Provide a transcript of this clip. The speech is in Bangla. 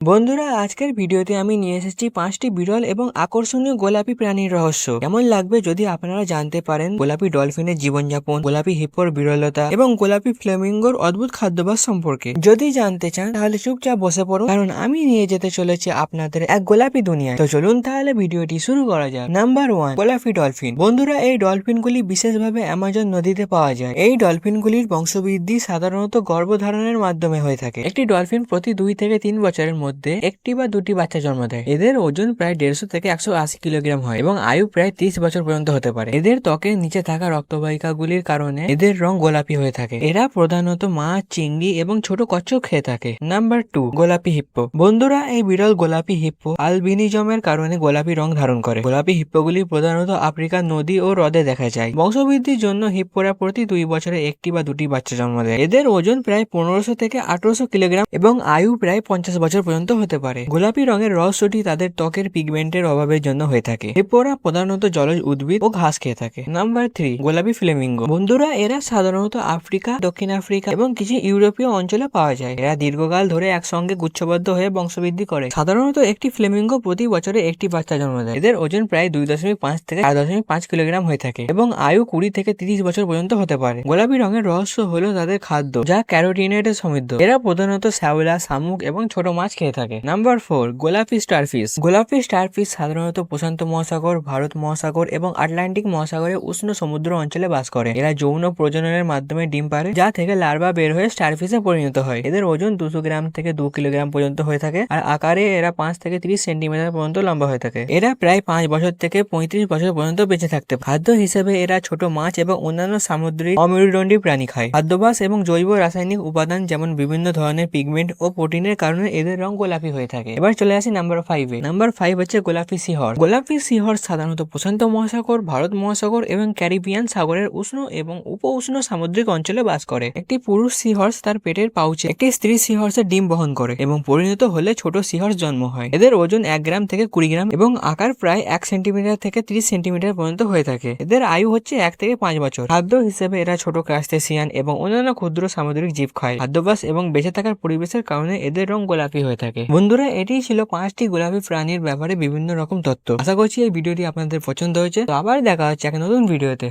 বন্ধুরা, আজকের ভিডিওতে আমি নিয়ে এসেছি পাঁচটি বিরল এবং আকর্ষণীয় গোলাপি প্রাণীর রহস্য। কেমন লাগবে যদি আপনারা জানতে পারেন? গোলাপি ডলফিনের জীবনযাপন, গোলাপি হিপ্পোর বিরলতা এবং গোলাপি ফ্লেমিঙ্গোর অদ্ভুত খাদ্যাভ্যাস সম্পর্কে। যদি জানতে চান, তাহলে চুপচাপ বসে পড়ুন কারণ আমি নিয়ে যেতে চলেছি আপনাদের এক গোলাপি দুনিয়া তো চলুন তাহলে ভিডিওটি শুরু করা যাক। নাম্বার ওয়ান, গোলাপি ডলফিন। বন্ধুরা, এই ডলফিনগুলি বিশেষভাবে অ্যামাজন নদীতে পাওয়া যায়। এই ডলফিনগুলির বংশবৃদ্ধি সাধারণত গর্ভধারণের মাধ্যমে হয়ে থাকে। একটি ডলফিন প্রতি দুই থেকে তিন বছরের মধ্যে একটি বা দুটি বাচ্চা জন্ম দেয়। এদের ওজন প্রায় দেড়শো থেকে একশো আশি কিলোগ্রাম হয় এবং আয়ু প্রায় ত্রিশ বছর পর্যন্ত হতে পারে। এদের ত্বকের নিচে থাকা রক্তবাহিকাগুলির কারণে এদের রং গোলাপি হয়ে থাকে। এরা প্রধানত মাছ চিংড়ি এবং ছোট কচ্ছপ খেয়ে থাকে। নাম্বার টু, গোলাপি হিপ্পো। বন্ধুরা, এই বিরল গোলাপি হিপ্পো আলবিনিজমের কারণে গোলাপি রং ধারণ করে। গোলাপি হিপ্পোগুলি প্রধানত আফ্রিকার নদী ও হ্রদে দেখা যায়। বংশবৃদ্ধির জন্য হিপ্পোরা প্রতি দুই বছরে একটি বা দুটি বাচ্চা জন্ম দেয়। এদের ওজন প্রায় পনেরোশো থেকে আঠারোশো কিলোগ্রাম এবং আয়ু প্রায় পঞ্চাশ বছর পর্যন্ত হতে পারে। গোলাপি রঙের রহস্যটি তাদের ত্বকের পিগমেন্টের অভাবের জন্য হয়ে থাকে। হিপ্পোরা প্রধানত জলজ উদ্ভিদ ও ঘাস খেয়ে থাকে। নাম্বার থ্রি গোলাপি ফ্লেমিঙ্গো বন্ধুরা, এরা সাধারণত আফ্রিকা, দক্ষিণ আফ্রিকা এবং কিছু ইউরোপীয় অঞ্চলে পাওয়া যায়। এরা দীর্ঘকাল ধরে একসঙ্গে গুচ্ছবদ্ধ হয়ে বংশবৃদ্ধি করে। সাধারণত একটি ফ্লেমিঙ্গো প্রতি বছরে একটি বাচ্চা জন্ম দেয়। এদের ওজন প্রায় দুই দশমিক পাঁচ থেকে চার দশমিক পাঁচ কিলোগ্রাম হয়ে থাকে এবং আয়ু কুড়ি থেকে তিরিশ বছর পর্যন্ত হতে পারে। গোলাপি রঙের রহস্য হলো তাদের খাদ্য, যা ক্যারোটিনেটে সমৃদ্ধ। এরা প্রধানত শ্যাওলা, শামুক এবং ছোট মাছ খেয়ে থাকে। নাম্বার ফোর গোলাপি স্টারফিশ গোলাপি স্টারফিশ সাধারণত প্রশান্ত মহাসাগর, ভারত মহাসাগর এবং আটলান্টিক মহাসাগরের উষ্ণ সমুদ্র অঞ্চলে বাস করে। এরা যৌন প্রজননের মাধ্যমে ডিম পারে যা থেকে লার্ভা বের হয়ে স্টারফিশে পরিণত হয়। এদের ওজন দুশো গ্রাম থেকে দু কিলোগ্রাম পর্যন্ত হয়ে থাকে আর আকারে এরা পাঁচ থেকে তিরিশ সেন্টিমিটার পর্যন্ত লম্বা হয়ে থাকে। এরা প্রায় পাঁচ বছর থেকে পঁয়ত্রিশ বছর পর্যন্ত বেঁচে থাকতে খাদ্য হিসেবে এরা ছোট মাছ এবং অন্যান্য সামুদ্রিক অমেরুদণ্ডী প্রাণী খায়। খাদ্যাভ্যাস এবং জৈব রাসায়নিক উপাদান যেমন বিভিন্ন ধরনের পিগমেন্ট ও প্রোটিনের কারণে এদের রং গোলাপি হয়ে থাকে। এবার চলে আসি নাম্বার ফাইভে নাম্বার ফাইভ হচ্ছে গোলাপি সিহর গোলাপি সিহর সাধারণত প্রশান্ত মহাসাগর, ভারত মহাসাগর এবং ক্যারিবিয়ান সাগরের উষ্ণ এবং উপ উষ্ণ সামুদ্রিক অঞ্চলে বাস করে। একটি পুরুষ সিহর্স তার পেটের পাউচে। একটি স্ত্রী সিহর্সের ডিম বহন করে এবং পরিণত হলে ছোট সিহর্স জন্ম হয়। এদের ওজন এক গ্রাম থেকে কুড়ি গ্রাম এবং আকার প্রায় এক সেন্টিমিটার থেকে ত্রিশ সেন্টিমিটার পর্যন্ত হয়ে থাকে। এদের আয়ু হচ্ছে এক থেকে পাঁচ বছর। খাদ্য হিসেবে এরা ছোট ক্রাস্টেসিয়ান এবং অন্যান্য ক্ষুদ্র সামুদ্রিক জীব খায়। খাদ্যাভ্যাস এবং বেঁচে থাকার পরিবেশের কারণে এদের রং গোলাপি হয়ে থাকে। বন্ধুরা এটি ছিল পাঁচটি গোলাপি প্রাণীর ব্যাপারে বিভিন্ন রকম তথ্য। আশা করছি এই ভিডিওটি আপনাদের পছন্দ হয়েছে। আবার দেখা হচ্ছে এক নতুন ভিডিওতে।